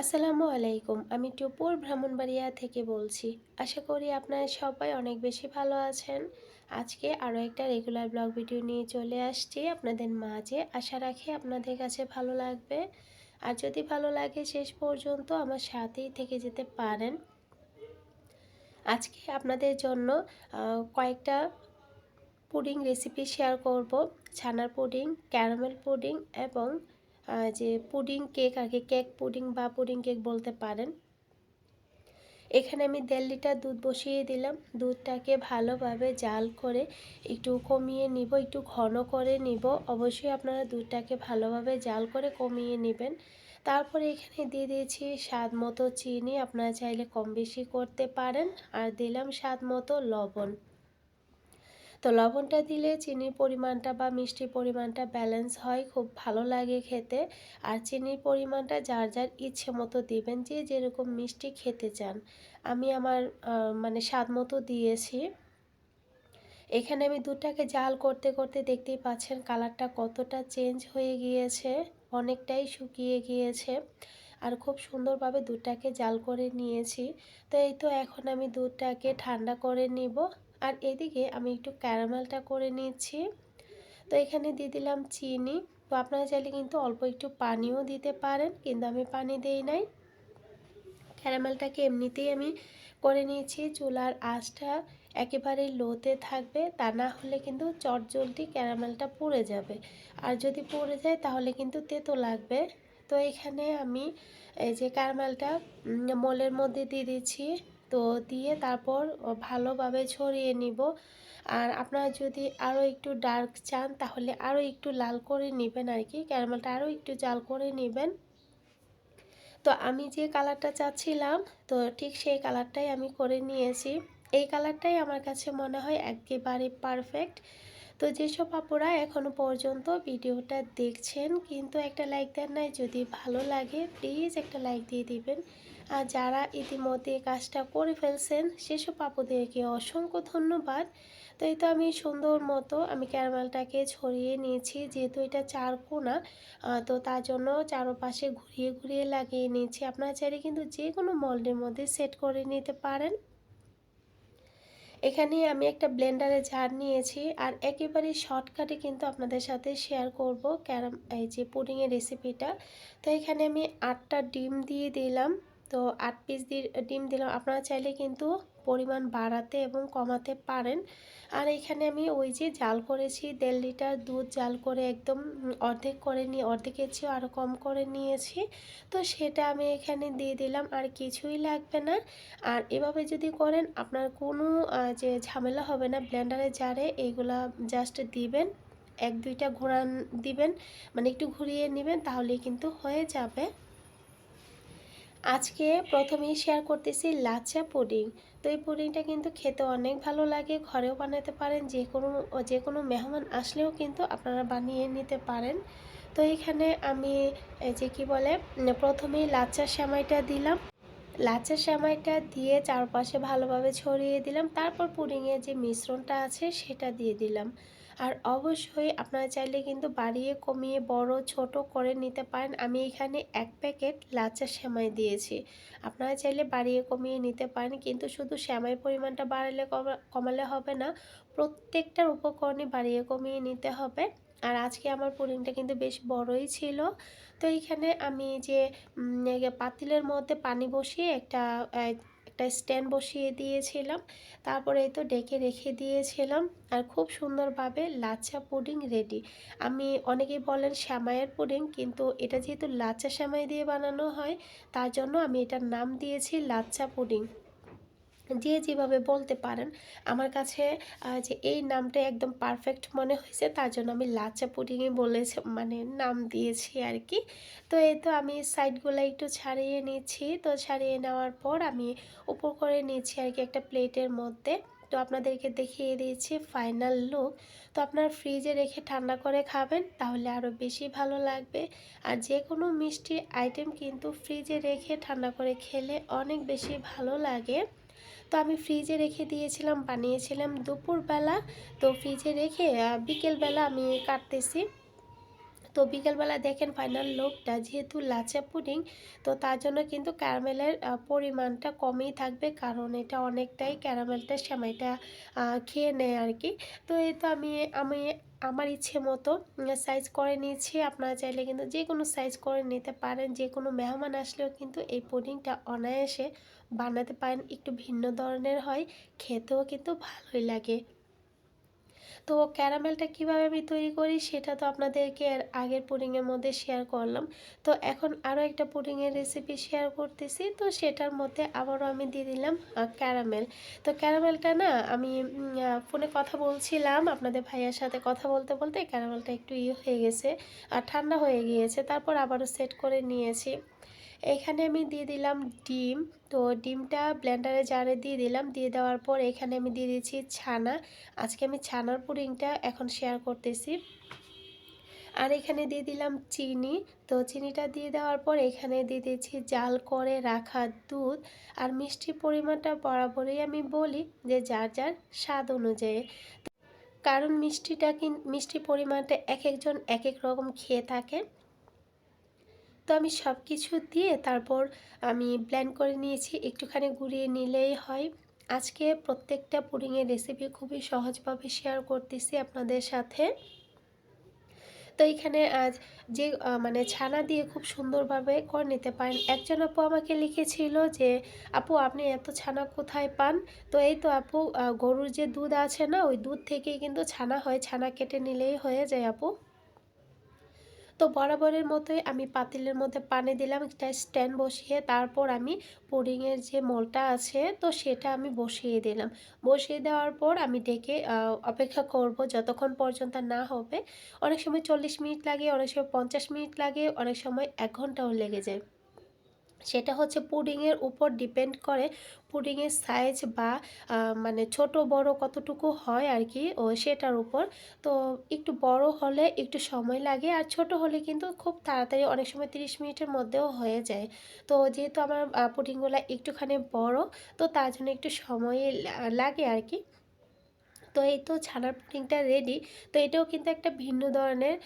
আসসালামু আলাইকুম, আমি টুপুর ব্রাহ্মণবাড়িয়া থেকে বলছি। আশা করি আপনারা সবাই অনেক বেশি ভালো আছেন। আজকে আরও একটা রেগুলার ব্লগ ভিডিও নিয়ে চলে আসছি আপনাদের মাঝে। আশা রাখি আপনাদের কাছে ভালো লাগবে। আর যদি ভালো লাগে শেষ পর্যন্ত আমার সাথেই থেকে যেতে পারেন। আজকে আপনাদের জন্য কয়েকটা পুডিং রেসিপি শেয়ার করব। ছানার পুডিং, ক্যারামেল পুডিং এবং যে পুডিং কেক আগে কেক পুডিং বা পুডিং কেক বলতে পারেন। এখানে আমি দেড় লিটার দুধ বসিয়ে দিলাম। দুধটাকে ভালোভাবে জাল করে একটু কমিয়ে নিব, একটু ঘন করে নিব। অবশ্যই আপনারা দুধটাকে ভালোভাবে জাল করে কমিয়ে নেবেন। তারপরে এখানে দিয়ে দিয়েছি স্বাদ মতো চিনি। আপনারা চাইলে কম বেশি করতে পারেন। আর দিলাম স্বাদ মতো লবণ। তো লবণটা দিলে চিনির পরিমাণটা বা মিষ্টির পরিমাণটা ব্যালেন্স হয়, খুব ভালো লাগে খেতে। আর চিনির পরিমাণটা যার যার ইচ্ছে মতো দিবেন, যে যেরকম মিষ্টি খেতে চান। আমি আমার মানে স্বাদ মতো দিয়েছি। এখানে আমি দুধটাকে জাল করতে করতে দেখতেই পাচ্ছেন কালারটা কতটা চেঞ্জ হয়ে গিয়েছে, অনেকটাই শুকিয়ে গিয়েছে। আর খুব সুন্দরভাবে দুধটাকে জাল করে নিয়েছি। তো এই তো এখন আমি দুধটাকে ঠান্ডা করে নিব। আর এদিকে আমি একটু ক্যারামেলটা করে নিচ্ছি তো এখানে দিয়ে দিলাম চিনি। তো আপনারা চাইলে কিন্তু অল্প একটু পানিও দিতে পারেন, কিন্তু আমি পানি দেই নাই। ক্যারামেলটাকে এমনিতেই আমি করে নিয়েছি। চুলার আঁচটা একেবারে লোতে থাকবে, তা না হলে কিন্তু চটজলদি ক্যারামেলটা পুড়ে যাবে। আর যদি পড়ে যায়, তাহলে কিন্তু তেতো লাগবে। তো এখানে আমি এই যে ক্যারামেলটা মোলের মধ্যে দিয়ে দিচ্ছি তো দিয়ে তারপর ভালোভাবে ছড়িয়ে নিব। আর আপনারা যদি আরও একটু ডার্ক চান, তাহলে আরও একটু লাল করে নেবেন আর কি ক্যারামেলটা আরও একটু জাল করে নেবেন। তো আমি যে কালারটা চাচ্ছিলাম, তো ঠিক সেই কালারটাই আমি করে নিয়েছি। এই কালারটাই আমার কাছে মনে হয় একেবারে পারফেক্ট। তো যেসব আপুরা এখনও পর্যন্ত ভিডিওটা দেখছেন, কিন্তু একটা লাইক দেন নাই, যদি ভালো লাগে, প্লিজ একটা লাইক দিয়ে দিবেন। আর যারা ইতিমধ্যে কাজটা করে ফেলছেন, সেসব আপুদেরকে অসংখ্য ধন্যবাদ। তো এই তো আমি সুন্দর মতো আমি ক্যারামেলটাকে ছড়িয়ে নিয়েছি, যেহেতু এটা চার কোনা তো তার জন্য চারোপাশে ঘুরিয়ে ঘুরিয়ে লাগিয়ে নিয়েছি। আপনারা চাইলে কিন্তু যে কোনো মল্ডের মধ্যে সেট করে নিতে পারেন। এখানে আমি একটা ব্লেন্ডারে ঝাড় নিয়েছি আর একেবারে শর্টকাটে কিন্তু আপনাদের সাথে শেয়ার করব ক্যারাম, এই যে পুডিংয়ের রেসিপিটা। তো এখানে আমি আটটা ডিম দিয়ে দিলাম। তো আট পিস ডিম দিলাম। আপনারা চাইলে কিন্তু পরিমাণ বাড়াতে এবং কমাতে পারেন। আর এখানে আমি ওই যে জাল করেছি, দেড় লিটার দুধ জাল করে একদম অর্ধেক করে নিয়ে, অর্ধেকের চেয়েও আরও কম করে নিয়েছি। তো সেটা আমি এখানে দিয়ে দিলাম, আর কিছুই লাগবে না। আর এভাবে যদি করেন, আপনার কোনো যে ঝামেলা হবে না ব্লেন্ডারে জারে এইগুলা জাস্ট দিবেন, এক দুইটা ঘোরান দিবেন মানে একটু ঘুরিয়ে নেবেন, তাহলেই কিন্তু হয়ে যাবে। আজকে প্রথমেই শেয়ার করতেছি লাচা পুডিং। তো এই পুডিংটা কিন্তু খেতে অনেক ভালো লাগে, ঘরেও বানাতে পারেন, যে কোনো যে কোনো মেহমান আসলেও কিন্তু আপনারা বানিয়ে নিতে পারেন। তো এখানে আমি যে কি বলে, প্রথমেই লাচা সেমাইটা দিলাম। লাচা সেমাইটা দিয়ে চারপাশে ভালোভাবে ছড়িয়ে দিলাম। তারপর পুডিংয়ের যে মিশ্রণটা আছে সেটা দিয়ে দিলাম। আর অবশ্যই আপনারা চাইলে কিন্তু বাড়িয়ে কমিয়ে বড়, ছোট করে নিতে পারেন। আমি এখানে এক প্যাকেট লাচা সেমাই দিয়েছি। আপনারা চাইলে বাড়িয়ে কমিয়ে নিতে পারেন, কিন্তু শুধু সেমাই পরিমাণটা বাড়ালে কমালে হবে না, প্রত্যেকটার উপকরণই বাড়িয়ে কমিয়ে নিতে হবে। আর আজকে আমার পুডিংটা কিন্তু বেশ বড়ই ছিল। তো এইখানে আমি যে পাতিলের মধ্যে পানি বসিয়ে একটা একটা স্ট্যান্ড বসিয়ে দিয়েছিলাম। তারপরে এই তো ডেকে রেখে দিয়েছিলাম। আর খুব সুন্দরভাবে লাচ্ছা পুডিং রেডি। আমি অনেকেই বলেন শ্যামায়ের পুডিং, কিন্তু এটা যেহেতু লাচ্ছা শ্যামাই দিয়ে বানানো হয়, তার জন্য আমি এটার নাম দিয়েছি লাচ্ছা পুডিং। যে যেভাবে বলতে পারেন, আমার কাছে যে এই নামটা একদম পারফেক্ট মনে হয়েছে, তার জন্য আমি লাচা পুডিংয়ে বলেছি মানে নাম দিয়েছি আর কি তো এই তো আমি সাইডগুলো একটু ছাড়িয়ে নিচ্ছি। তো ছাড়িয়ে নেওয়ার পর আমি উপর করে নিচ্ছি আর কি একটা প্লেটের মধ্যে। তো আপনাদেরকে দেখিয়ে দিয়েছি ফাইনাল লুক তো আপনার ফ্রিজে রেখে ঠান্ডা করে খাবেন, তাহলে আরও বেশি ভালো লাগবে। আর যে কোনো মিষ্টি আইটেম কিন্তু ফ্রিজে রেখে ঠান্ডা করে খেলে অনেক বেশি ভালো লাগে। তো আমি ফ্রিজে রেখে দিয়েছিলাম, বানিয়েছিলাম দুপুরবেলা। তো ফ্রিজে রেখে বিকেলবেলা আমি কাটতেছি। তো বিকেলবেলা দেখেন ফাইনাল লোকটা যেহেতু লাচা পুডিং, তো তার জন্য কিন্তু ক্যারামেলের পরিমাণটা কমই থাকবে, কারণ এটা অনেকটাই ক্যারামেলটা সেমাইটা খেয়ে নেয় আর কি তো এই তো আমি আমি আমার ইচ্ছে মতো সাইজ করে নিয়েছি। আপনারা চাইলে কিন্তু যে কোনো সাইজ করে নিতে পারেন যে কোনো মেহমান আসলেও কিন্তু এই পুডিংটা অনায়াসে বানাতে পারেন। একটু ভিন্ন ধরনের হয়, খেতেও কিন্তু ভালোই লাগে। তো ক্যারামেলটা কীভাবে আমি তৈরি করি সেটা তো আপনাদেরকে আগের পুডিংয়ের মধ্যে শেয়ার করলাম। তো এখন আরও একটা পুডিংয়ের রেসিপি শেয়ার করতেছি। তো সেটার মধ্যে আবারও আমি দিয়ে দিলাম ক্যারামেল। তো ক্যারামেলটা না আমি ফোনে কথা বলছিলাম, আপনাদের ভাইয়ার সাথে কথা বলতে বলতে ক্যারামেলটা একটু ইয়ে হয়ে গেছে আর ঠান্ডা হয়ে গিয়েছে। তারপর আবারও সেট করে নিয়েছি। এখানে আমি দিয়ে দিলাম ডিম। তো ডিমটা ব্লেন্ডারে জারে দিয়ে দিলাম। দিয়ে দেওয়ার পর এখানে আমি দিয়ে দিচ্ছি ছানা। আজকে আমি ছানার পুডিংটা এখন শেয়ার করতেছি। আর এখানে দিয়ে দিলাম চিনি। তো চিনিটা দিয়ে দেওয়ার পর এখানে দিয়ে দিচ্ছি জাল করে রাখা দুধ। আর মিষ্টির পরিমাণটা বরাবরই আমি বলি যে যার যার স্বাদ অনুযায়ী। কারণ মিষ্টিটা কি মিষ্টির পরিমাণটা এক একজন এক এক রকম খেয়ে থাকে। তো আমি সব কিছু দিয়ে তারপর আমি ব্ল্যান্ড করে নিয়েছি। একটুখানি গুঁড়িয়ে নিলেই হয়। আজকে প্রত্যেকটা পুডিংয়ের রেসিপি খুবই সহজভাবে শেয়ার করতেছি আপনাদের সাথে। তো এখানে আজ যে মানে ছানা দিয়ে খুব সুন্দরভাবে করে নিতে পারেন। একজন আপু আমাকে লিখেছিল যে, আপু, আপনি এত ছানা কোথায় পান? তো এই তো আপু গরুর যে দুধ আছে না, ওই দুধ থেকেই কিন্তু ছানা হয়। ছানা কেটে নিলেই হয়ে যায় আপু। তো বরাবরের মতোই আমি পাতিলের মধ্যে পানি দিলাম, একটা স্ট্যান্ড বসিয়ে তারপর আমি পুডিংয়ের যে মোলটা আছে, তো সেটা আমি বসিয়ে দিলাম। বসিয়ে দেওয়ার পর আমি ডেকে অপেক্ষা করব যতক্ষণ পর্যন্ত না হবে। অনেক সময় চল্লিশ মিনিট লাগে, অনেক সময় পঞ্চাশ মিনিট লাগে, অনেক সময় এক ঘন্টাও লেগে যায়। সেটা হচ্ছে পুডিংয়ের উপর ডিপেন্ড করে পুডিংয়ের সাইজ বা মানে ছোট, বড় কতটুকু হয় আর কি ও সেটার উপর। তো একটু বড় হলে একটু সময় লাগে আর ছোট হলে কিন্তু খুব তাড়াতাড়ি অনেক সময় 30 মিনিটের মধ্যেও হয়ে যায়। তো যেহেতু আমার পুডিংগুলো একটুখানি বড়, তো তার জন্য একটু সময় লাগে আর কি তো এই তো ছানার পুডিংটা রেডি তো এটাও কিন্তু একটা ভিন্ন ধরনের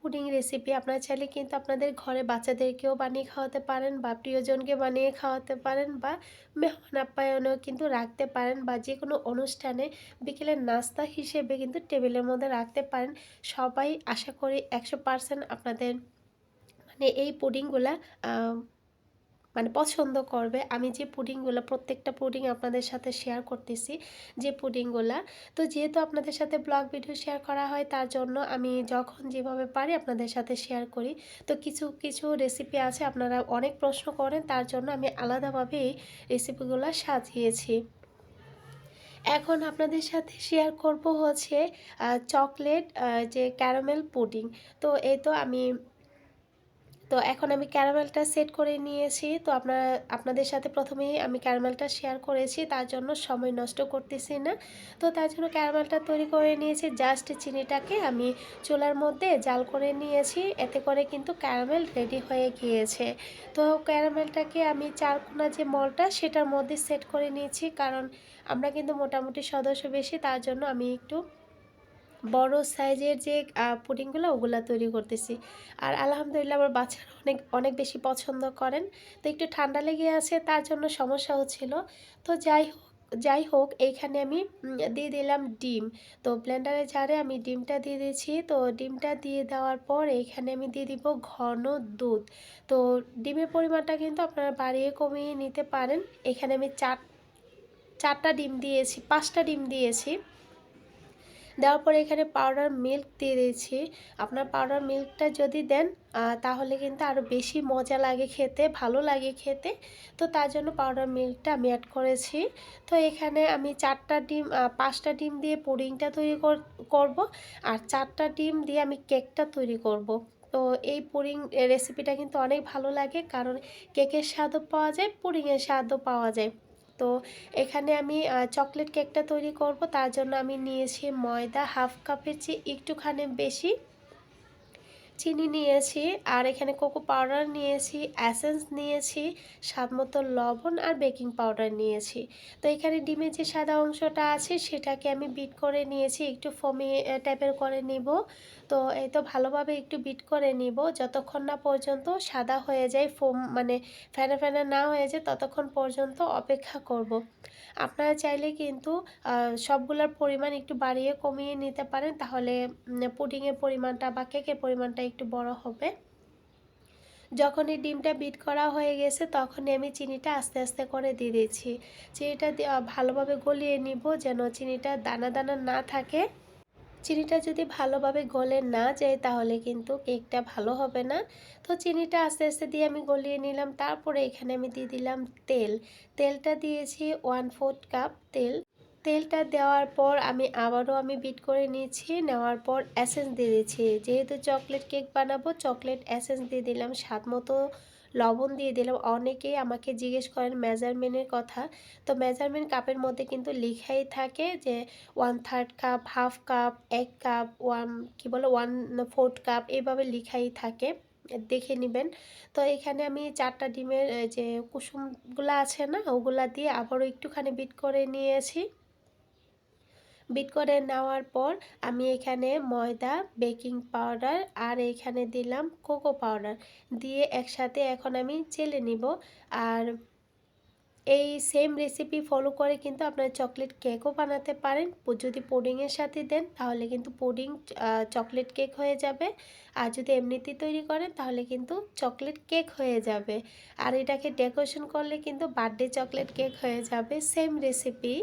পুডিং রেসিপি আপনারা চাইলে কিন্তু আপনাদের ঘরে বাচ্চাদেরকেও বানিয়ে খাওয়াতে পারেন বা প্রিয়জনকে বানিয়ে খাওয়াতে পারেন বা মেহমান আপ্যায়নেও কিন্তু রাখতে পারেন বা যে কোনো অনুষ্ঠানে বিকেলের নাস্তা হিসেবে কিন্তু টেবিলের মধ্যে রাখতে পারেন। সবাই আশা করি একশো পারসেন্ট আপনাদের মানে এই পুডিংগুলা মানে পছন্দ করবে। আমি যে পুডিংগুলো, প্রত্যেকটা পুডিং আপনাদের সাথে শেয়ার করতেছি, যে পুডিংগুলা। তো যেহেতু আপনাদের সাথে ব্লগ ভিডিও শেয়ার করা হয়, তার জন্য আমি যখন যেভাবে পারি আপনাদের সাথে শেয়ার করি। তো কিছু কিছু রেসিপি আছে, আপনারা অনেক প্রশ্ন করেন, তার জন্য আমি আলাদাভাবে এই রেসিপিগুলো সাজিয়েছি। এখন আপনাদের সাথে শেয়ার করব হচ্ছে চকলেট যে ক্যারামেল পুডিং তো এই তো আমি তো এখন আমি ক্যারামেলটা সেট করে নিয়েছি। তো আপনারা, আপনাদের সাথে প্রথমেই আমি ক্যারামেলটা শেয়ার করেছি, তার জন্য সময় নষ্ট করতেছি না। তো তার জন্য ক্যারামেলটা তৈরি করে নিয়েছি, জাস্ট চিনিটাকে আমি চুলার মধ্যে জাল করে নিয়েছি, এতে করে কিন্তু ক্যারামেল রেডি হয়ে গিয়েছে। তো ক্যারামেলটাকে আমি চারকোনা যে মলটা, সেটার মধ্যে সেট করে নিয়েছি, কারণ আমরা কিন্তু মোটামুটি সদস্য বেশি, তার জন্য আমি একটু বড় সাইজের যে পুডিংগুলো ওগুলো তৈরি করতেছি। আর আলহামদুলিল্লাহ আমার বাচ্চারা অনেক অনেক বেশি পছন্দ করেন। তো একটু ঠান্ডা লেগে আছে, তার জন্য সমস্যা হচ্ছিল। তো যাই হোক যাই হোক, এইখানে আমি দিয়ে দিলাম ডিম। তো ব্লেন্ডারে জারে আমি ডিমটা দিয়ে দিয়েছি। তো ডিমটা দিয়ে দেওয়ার পর এইখানে আমি দিয়ে দিব ঘন দুধ। তো ডিমের পরিমাণটা কিন্তু আপনারা বাড়িয়ে কমিয়ে নিতে পারেন। এখানে আমি চার, চারটা ডিম দিয়েছি, পাঁচটা ডিম দিয়েছি। দেওয়ার পরে এখানে পাউডার মিল্ক দিয়ে দিয়েছি। আপনার পাউডার মিল্কটা যদি দেন তাহলে কিন্তু আরও বেশি মজা লাগে খেতে, ভালো লাগে খেতে। তো তার জন্য পাউডার মিল্কটা আমি অ্যাড করেছি। তো এখানে আমি চারটা ডিম পাঁচটা ডিম দিয়ে পুডিংটা তৈরি করব আর চারটা ডিম দিয়ে আমি কেকটা তৈরি করব। তো এই পুডিং রেসিপিটা কিন্তু অনেক ভালো লাগে কারণ কেকের স্বাদও পাওয়া যায় পুডিংয়ের স্বাদও পাওয়া যায়। তো এখানে আমি চকলেট কেকটা তৈরি করব। তার জন্য আমি নিয়েছি ময়দা হাফ কাপের চেয়ে একটুখানি বেশি চিনি নিয়েছি। আর এখানে কোকো পাউডার নিয়েছি অ্যাসেন্স নিয়েছি, স্বাদ মতো লবণ আর বেকিং পাউডার নিয়েছি। তো এখানে ডিমের যে সাদা অংশটা আছে, সেটাকে আমি বিট করে নিয়েছি, একটু ফমি টাইপের করে নিব। তো এই তো ভালোভাবে একটু বিট করে নিব। যতক্ষণ না পর্যন্ত সাদা হয়ে যায় ফোম মানে ফেনা ফেনা না হয়ে যায়, ততক্ষণ পর্যন্ত অপেক্ষা করব। আপনারা চাইলে কিন্তু সবগুলোর পরিমাণ একটু বাড়িয়ে কমিয়ে নিতে পারেন, তাহলে পুডিংয়ের পরিমাণটা বা কেকের পরিমাণটা একটু বড় হবে। যখনই ডিমটা বিট করা হয়ে গেছে, তখনই আমি চিনিটা আস্তে আস্তে করে দিয়ে দিচ্ছি। চিনিটা ভালোভাবে গলিয়ে নিব, যেন চিনিটা দানা দানা না থাকে। চিনিটা যদি ভালোভাবে গলে না যায় তাহলে কিন্তু কেকটা ভালো হবে না। তো চিনিটা আস্তে আস্তে দিয়ে আমি গলিয়ে নিলাম। তারপরে এখানে আমি দিয়ে দিলাম তেল। তেলটা দিয়েছি ওয়ান ফোর্থ কাপ তেল। তেলটা দেওয়ার পর আমি আবারও আমি বিট করে নিয়েছি। নেওয়ার পর অ্যাসেন্স দিয়ে দিচ্ছি যেহেতু চকলেট কেক বানাবো চকলেট অ্যাসেন্স দিয়ে দিলাম স্বাদ মতো লবণ দিয়ে দিলাম। অনেকেই আমাকে জিজ্ঞেস করেন মেজারমেন্টের কথা। তো মেজারমেন্ট কাপের মধ্যে কিন্তু লিখাই থাকে যে one third cup half cup এক কাপ ওয়ান কী বলে ওয়ান ফোর্থ কাপ এভাবে লিখাই থাকে। দেখে নেবেন। তো এখানে আমি চারটা ডিমের যে কুসুমগুলো আছে না, ওগুলা দিয়ে আবারও একটুখানি বিট করে নিয়েছি। বিট করে নেওয়ার পর আমি এখানে ময়দা বেকিং পাউডার আর এখানে দিলাম কোকো পাউডার দিয়ে একসাথে এখন আমি চেলে নিব। আর এই সেম রেসিপি ফলো করে কিন্তু আপনার চকলেট কেকও বানাতে পারেন। যদি পুডিংয়ের সাথে দেন তাহলে কিন্তু পুডিং চকলেট কেক হয়ে যাবে। আর যদি এমনিতে তৈরি করেন তাহলে কিন্তু চকলেট কেক হয়ে যাবে। আর এটাকে ডেকোরেশন করলে কিন্তু বার্থডে চকলেট কেক হয়ে যাবে। সেম রেসিপি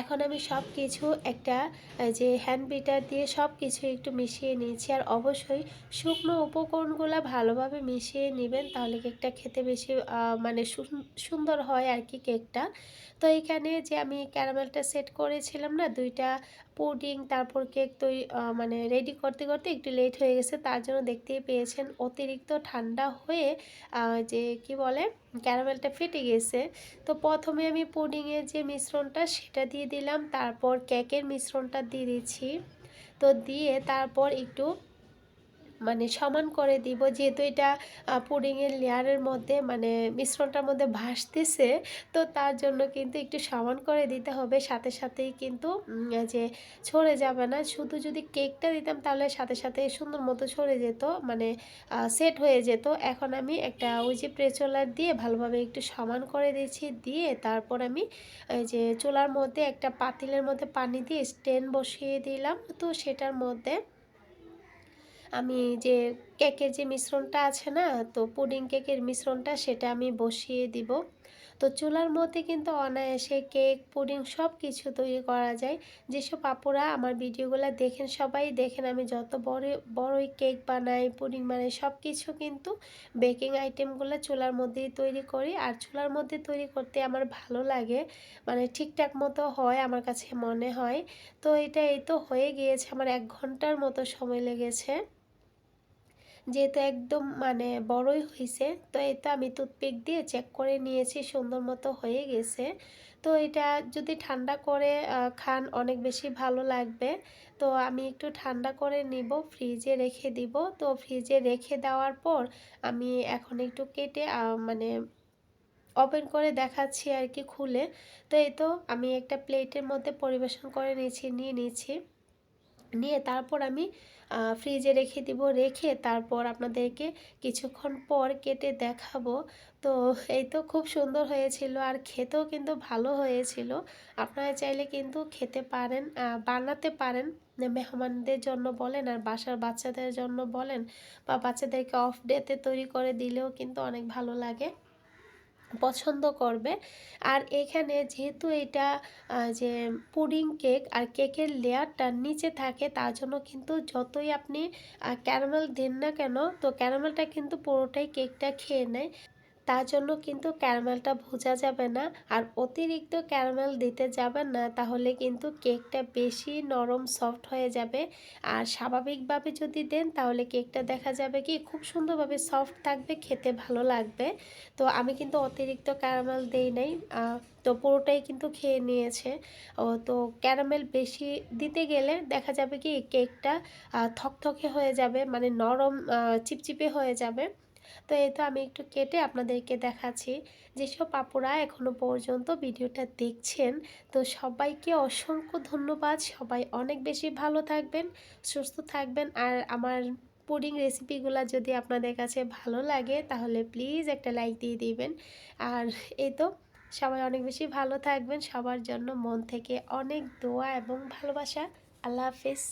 এখন আমি সব কিছু একটা যে হ্যান্ড বিটার দিয়ে সব কিছু একটু মিশিয়ে নিয়েছি। আর অবশ্যই শুকনো উপকরণগুলো ভালোভাবে মিশিয়ে নেবেন, তাহলে কেকটা খেতে বেশি মানে সুন্দর হয় আর কি কেকটা। তো এখানে যে আমি ক্যারামেলটা সেট করেছিলাম না, দুইটা পুডিং, তারপর কেক তৈরি মানে রেডি করতে করতে একটু লেট হয়ে গেছে, তার জন্য দেখতেই পেয়েছেন অতিরিক্ত ঠান্ডা হয়ে যে কি বলে ক্যারামেলটা ফেটে গেছে। তো প্রথমে আমি পুডিংয়ের যে মিশ্রণটা সেটা দিয়ে দিলাম, তারপর কেকের মিশ্রণটা দিয়ে দিচ্ছি। তো দিয়ে তারপর একটু মানে সমান করে দিব। যেহেতু এটা পুডিংয়ের লেয়ারের মধ্যে মানে মিশ্রণটার মধ্যে ভাসতেছে, তো তার জন্য কিন্তু একটু সমান করে দিতে হবে। সাথে সাথেই কিন্তু যে ছড়ে যাবে না। শুধু যদি কেকটা দিতাম তাহলে সাথে সাথে সুন্দর মতো ছড়ে যেত মানে সেট হয়ে যেত। এখন আমি একটা ওই যে প্রেচোলার দিয়ে ভালোভাবে একটু সমান করে দিয়েছি। দিয়ে তারপর আমি যে চুলার মধ্যে একটা পাতিলের মধ্যে পানি দিয়ে স্ট্যান্ড বসিয়ে দিলাম। তো সেটার মধ্যে আমি যে কেকের যে মিশ্রণটা আছে না, তো পুডিং কেকের মিশ্রণটা সেটা আমি বসিয়ে দিব। তো চুলার মধ্যে কিন্তু অনায়াসে কেক, পুডিং সব কিছু তৈরি করা যায়। যেসব আপুরা আমার ভিডিওগুলো দেখেন, সবাই দেখেন আমি যত বড়, বড়ই কেক বানাই, পুডিং বানাই, সব কিছু কিন্তু বেকিং আইটেমগুলো চুলার মধ্যেই তৈরি করি। আর চুলার মধ্যে তৈরি করতে আমার ভালো লাগে মানে ঠিকঠাক মতো হয় আমার কাছে মনে হয়। তো এটা এই তো হয়ে গিয়েছে, আমার এক ঘণ্টার মতো সময় লেগেছে। যেহেতু একদম মানে বড়ই হয়েছে তো এটা আমি টুথপিক দিয়ে চেক করে নিয়েছি, সুন্দর মতো হয়ে গেছে। তো এটা যদি ঠান্ডা করে খান, অনেক বেশি ভালো লাগবে। তো আমি একটু ঠান্ডা করে নিব ফ্রিজে রেখে দিব। তো ফ্রিজে রেখে দেওয়ার পর আমি এখন একটু কেটে মানে ওপেন করে দেখাচ্ছি আর কি খুলে। তো এই তো আমি একটা প্লেটের মধ্যে পরিবেশন করে নিয়েছি, নিয়ে নিয়েছি। নিয়ে তারপর আমি ফ্রিজে রেখে দিব। রেখে তারপর আপনাদেরকে কিছুক্ষণ পর কেটে দেখাবো। তো এই তো খুব সুন্দর হয়েছিল আর খেতেও কিন্তু ভালো হয়েছিল। আপনারা চাইলে কিন্তু খেতে পারেন বানাতে পারেন। মেহমানদের জন্য বলেন আর বাসার বাচ্চাদের জন্য বলেন বা বাচ্চাদেরকে অফ ডেতে তৈরি করে দিলেও কিন্তু অনেক ভালো লাগে। পছন্দ করবে। আর এখানে যেহেতু এটা যে পুডিং কেক আর কেকের লেয়ারটা নিচে থাকে, তার জন্য কিন্তু যতই আপনি ক্যারামেল দেন না কেন, তো ক্যারামেলটা কিন্তু পুরোটাই কেকটা খেয়ে নেয়। তার জন্য কিন্তু ক্যারামেলটা ভোজা যাবে না। আর অতিরিক্ত ক্যারামেল দিতে যাবেন না, তাহলে কিন্তু কেকটা বেশি নরম, সফট হয়ে যাবে। আর স্বাভাবিকভাবে যদি দেন, তাহলে কেকটা দেখা যাবে কি, খুব সুন্দরভাবে সফট থাকবে, খেতে ভালো লাগবে। তো আমি কিন্তু অতিরিক্ত ক্যারামেল দেই নাই তো পুরোটাই কিন্তু খেয়ে নিয়েছে। ও, তো ক্যারামেল বেশি দিতে গেলে দেখা যাবে কি, কেকটা থকথকে হয়ে যাবে মানে নরম চিপচিপে হয়ে যাবে। তো এই তো আমি একটু কেটে আপনাদেরকে দেখাচ্ছি। যেসব আপুরা এখনও পর্যন্ত ভিডিওটা দেখছেন, তো সবাইকে অসংখ্য ধন্যবাদ। সবাই অনেক বেশি ভালো থাকবেন, সুস্থ থাকবেন। আর আমার পুডিং রেসিপিগুলো যদি আপনাদের কাছে ভালো লাগে, তাহলে প্লিজ একটা লাইক দিয়ে দিবেন। আর এই তো সবাই অনেক বেশি ভালো থাকবেন। সবার জন্য মন থেকে অনেক দোয়া এবং ভালোবাসা। আল্লাহ হাফিজ।